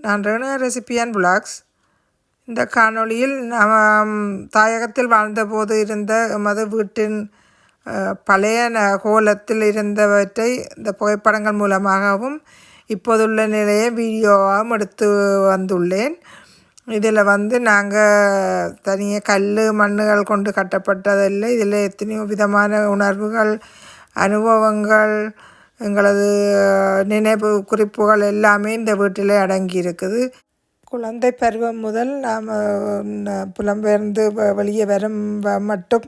நான் ரேணு ரெசிபியன் புலாக்ஸ் இந்த காணொளியில் நாம் தாயகத்தில் வாழ்ந்தபோது இருந்த எமது வீட்டின் பழைய ந- கோலத்தில் இருந்தவற்றை இந்த புகைப்படங்கள் மூலமாகவும் இப்போதுள்ள நிலையை வீடியோவாகவும் எடுத்து வந்துள்ளேன். இதில் வந்து நாங்கள் தனியாக கல் மண்ணுகள் கொண்டு கட்டப்பட்டதில்லை. இதில் எத்தனையோ விதமான உணர்வுகள் அனுபவங்கள் எங்களது நினைவு குறிப்புகள் எல்லாமே இந்த வீட்டில் அடங்கி இருக்குது குழந்தை பருவம் முதல் நாம் புலம்பெயர்ந்து வ- வெளியே வரும் மட்டும்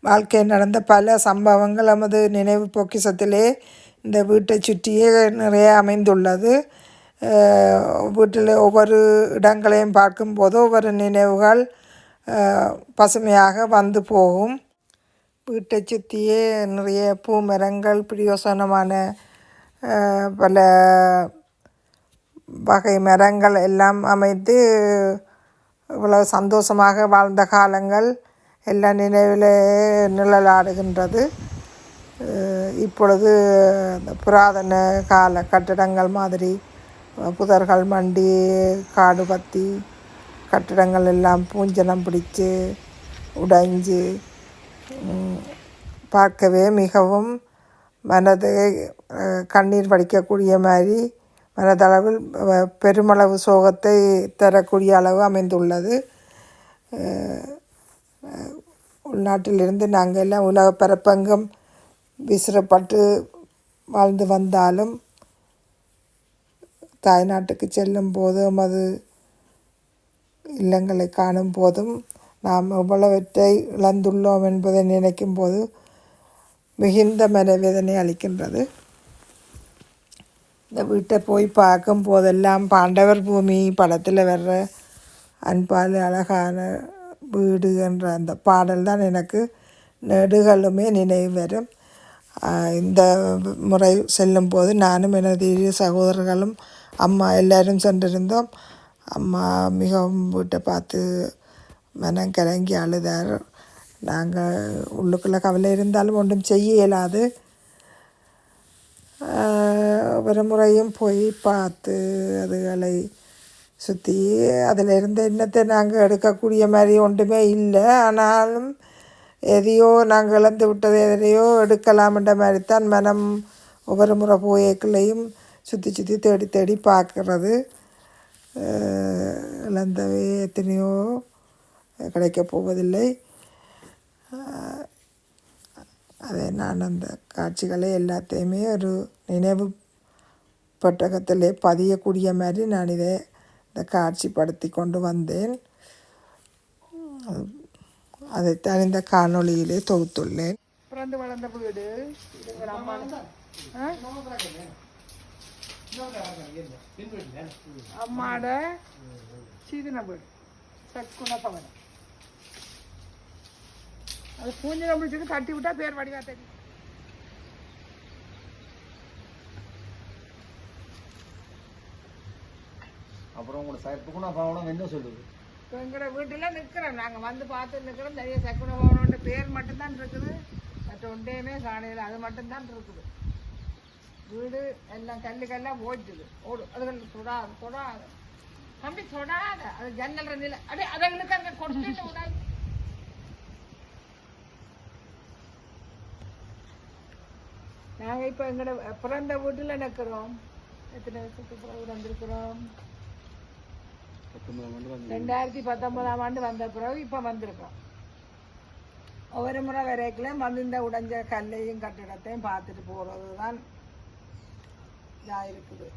வாழ்க்கையில் நடந்த பல சம்பவங்கள் நமது நினைவு பொக்கிசத்திலே இந்த வீட்டை சுற்றியே நிறைய அமைந்துள்ளது. வீட்டில் ஒவ்வொரு இடங்களையும் பார்க்கும்போது ஒவ்வொரு நினைவுகள் பசுமையாக வந்து போகும். வீட்டை சுற்றியே நிறைய பூ மரங்கள் பிரயோசனமான பல வகை மரங்கள் எல்லாம் அமைத்து இவ்வளவு சந்தோஷமாக வாழ்ந்த காலங்கள் எல்லாம் நினைவில் நிழலாடுகின்றது. இப்பொழுது அந்த புராதன கால கட்டிடங்கள் மாதிரி புதர்கள் மண்டி காடு பற்றி கட்டிடங்கள் எல்லாம் பூஞ்சனம் பிடிச்சு உடைஞ்சு பார்க்கவே மிகவும் மனதை கண்ணீர் வடிக்கக்கூடிய மாதிரி மனதளவில் பெருமளவு சோகத்தை தரக்கூடிய அளவு அமைந்துள்ளது. உள்நாட்டிலிருந்து நாங்கள் எல்லாம் உலக பரப்பெங்கும் விசிறப்பட்டு வாழ்ந்து வந்தாலும் தாய்நாட்டுக்கு செல்லும் போதும் அது இல்லங்களை காணும் போதும் நாம் எவ்வளவற்றை இழந்துள்ளோம் என்பதை நினைக்கும் போது மிகுந்த மனவேதனை அளிக்கின்றது. இந்த வீட்டை போய் பார்க்கும் போதெல்லாம் பாண்டவர் பூமி படத்தில் வர்ற அன்பால் அழகான வீடு என்ற அந்த பாடல் தான் எனக்கு நெடுகளுமே நினைவு வரும். இந்த முறை செல்லும் போது நானும் எனது இரு சகோதரர்களும் அம்மா எல்லாரும் சென்றிருந்தோம். அம்மா மிகவும் வீட்டை பார்த்து மனம் கலங்கி அழுதார். நாங்கள் உள்ளுக்குள்ளே கவலை இருந்தாலும் ஒன்றும் செய்ய இயலாது. ஒரு முறையும் போய் பார்த்து அதுகளை சுற்றி அதில் இருந்த எண்ணத்தை நாங்கள் எடுக்கக்கூடிய மாதிரி ஒன்றுமே இல்லை. ஆனாலும் எதையோ நாங்கள் இழந்து விட்டது எதையோ எடுக்கலாம்ன்ற மாதிரி தான் மனம் ஒவ்வொரு முறை போயக்குள்ளேயும் சுற்றி சுற்றி தேடி தேடி பார்க்குறது. இழந்தவை எத்தனையோ கிடைக்கப் போவதில்லை. அதை நான் அந்த காட்சிகளை எல்லாத்தையுமே ஒரு நினைவு பெட்டகத்திலே பதியக்கூடிய மாதிரி நான் இதை இந்த காட்சிப்படுத்தி கொண்டு வந்தேன். அதைத்தான் இந்த காணொளியிலே தொகுத்துள்ளேன். பிறந்து வளர்ந்த வீடு அம்மாட சீதன வீடு சத்குண பவனம் அது பூஞ்சி நம்மளுக்கு தட்டி விட்டா பேர் வடிவா தெரியும். அப்புறம் உங்களோட சர்ப்புக்குனா பவனம் என்ன சொல்லுது? எங்களோட வீட்டில் நிற்கிறோம் நாங்கள் வந்து பார்த்து நிற்கிறோம் நிறைய சக்குன பவனோட பேர் மட்டும்தான் இருக்குது. மற்ற ஒன்றையுமே காணையில் அது மட்டும்தான் இருக்குது. வீடு எல்லாம் கல்லு கல்லாக போயிட்டுது ஓடு அதுகள் தொடாது தொடாது. தம்பி தொடாத. அது ஜன்னல் நிலை அடே அதுங்களுக்கு அங்கே கொடுத்துட்டு விடாது நாங்கள் இப்போ எங்களோட பிறந்த வீட்டில் நிற்கிறோம் எத்தனை வருஷத்துக்கு பிறகு வந்திருக்கிறோம்? ரெண்டாயிரத்தி பத்தொன்பதாம் ஆண்டு வந்த பிறகு இப்போ வந்திருக்கோம். ஒவ்வொரு முறை வரைக்கும் வந்து இந்த உடைஞ்ச கல்லையும் கட்டிடத்தையும் பார்த்துட்டு போகிறது தான் இதாக இருக்குது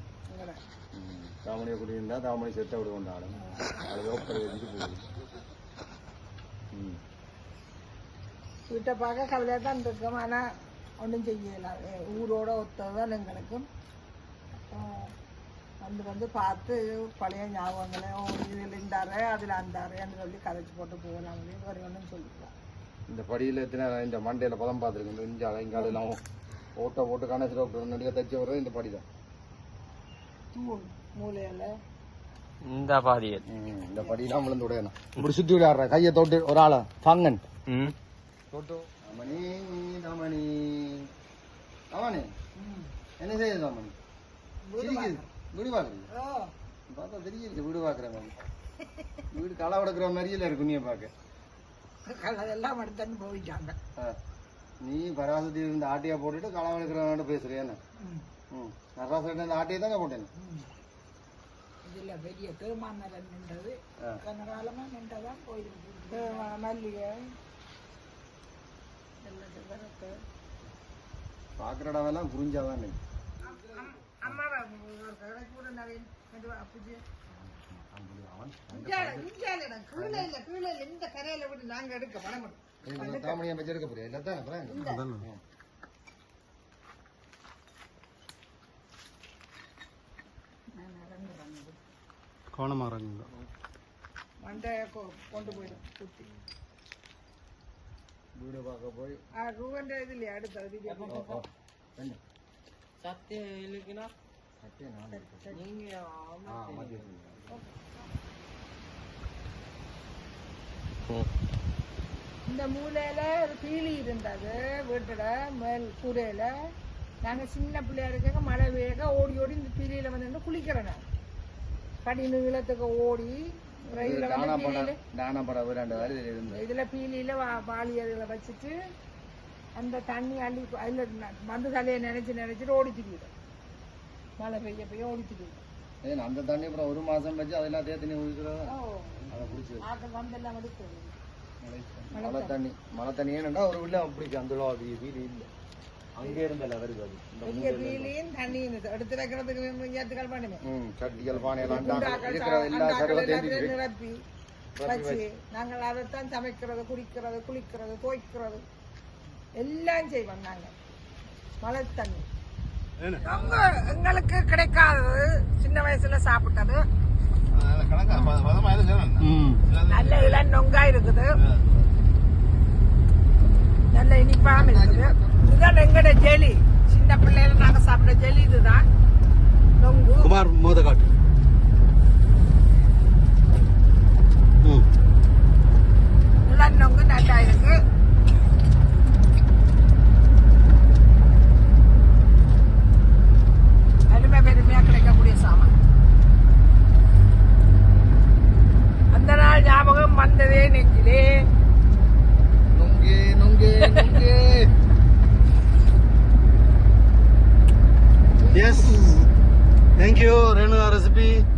தாமணியை குடியிருந்தா தாமணி செத்த விட கொண்டாடும் அது ஓப்பரை வச்சுட்டு போகுது வீட்டை பார்க்க கவலையாக தான் இருக்கும் ஆனால் ஒன்றும் செய்யலாம் ஊரோட ஒத்தது தான் எங்களுக்கும் அப்போ வந்து வந்து பார்த்து பழைய ஞாபகங்களை ஓ, இதில் இந்தாரு அதில் அந்தாருன்னு சொல்லி கதைச்சு போட்டு போகலாம் அப்படின்னு ஒரு ஒன்றும் சொல்லிக்கலாம் இந்த படியில் எத்தனை இந்த மண்டையில் பதம் பார்த்துருக்கு இந்த இங்கே இங்கே எல்லாம் ஓட்ட போட்டு கணேசில் நடிகை தச்சு வர்றது இந்த படி தான் தூள் மூலையில். இந்த பாதியல். ம், இந்த படியெல்லாம் விழுந்து விடையணும் இப்படி சுற்றி விளையாடுற கையை தொட்டு ஒரு ஆளை ஃபங்கன் ம் தொட்டு தமணி தமணி தமணி என்ன செய்யுது தமணி சிரிக்குது. குடி பார்க்குறது பார்த்தா தெரியல வீடு பார்க்குற மாதிரி. வீடு களை உடக்கிற மாதிரியில இருக்கும் நீ பார்க்க. அதெல்லாம் எடுத்துன்னு போயிட்டாங்க. ஆ. நீ பராசத்தி இருந்த ஆட்டியா போட்டுட்டு களை வளர்க்குறவன்ட்டு பேசுறியான்னு ம். நராசன் இந்த ஆட்டியை தானே போட்டேன். இதுல பெரிய தேமாமரம் நின்றது. ஆ. கனகாலமா நின்றதான் போயிருக்கு. மல்லிகை. எல்லாத்தையும் வரட்டு பார்க்குற இடமெல்லாம் புரிஞ்சாதான்? அம்மாவை கூட நவீன் மெதுவா புதிய இஞ்சால இஞ்சால கீழே இல்ல கீழே இல்ல இந்த கரையில விட்டு நாங்க எடுக்க பணம் தாமணியை வச்சு எடுக்க போறியா? இல்லை தானே அப்புறம் மண்டைய கொண்டு போயிடும் குத்தி. சத்தியம் இல்லைக்குன்னா நான். நீங்க ஆ மாற்றி வச்சுருக்கேன் இந்த மூலையில ஒரு பீலி இருந்தது வீட்டுல மேல் கூரையில நாங்க சின்ன பிள்ளையா இருக்க மழை பெய்ய ஓடி ஓடி இந்த பீலியில வந்து குளிக்கிறேன் நான். படி நீளத்துக்கு ஓடி இதுல பீலியில வாளியர்களை வச்சுட்டு அந்த தண்ணி அள்ளி அதுல மந்து தலையை நினைச்சு நினைச்சிட்டு ஓடிச்சுக்கிடும் மழை பெய்ய பெய்ய ஓடிச்சுக்கிடும் ஏன் அந்த தண்ணி அப்புறம் ஒரு மாசம் வச்சு அதெல்லாம் ஊற்றுறதா ஓ. அதை பிடிச்சி ஆட்டம் வந்தெல்லாம் மழை தண்ணி மழை தண்ணி ஏன்னா ஒரு வீட்டில் அப்படி அந்த வீடு இல்லை. நிரப்பி வச்சு நாங்கள் அதைத்தான் சமைக்கிறது குடிக்கிறது குளிக்கிறது துவைக்கிறது எல்லாம் செய்வோம் நாங்கள். மழை தண்ணி. எங்களுக்கு கிடைக்காதது. சின்ன வயசுல சாப்பிட்டது. நல்ல இளம் நொங்கா இருக்குது. நல்ல இனிப்பாகவும் இருக்குது. இதுதான் எங்கட ஜெலி. சின்ன பிள்ளையில நாங்கள் சாப்பிட்ற ஜெலி இதுதான். நொங்கு. குமார் மோதகாட் நொங்கு நல்லா இருக்கு. பெருமையாக கிடைக்கக்கூடிய சாமான். அந்த நாள் ஞாபகம் வந்ததே நெஞ்சிலே. நொங்கே Yes. Thank you, Renu recipe.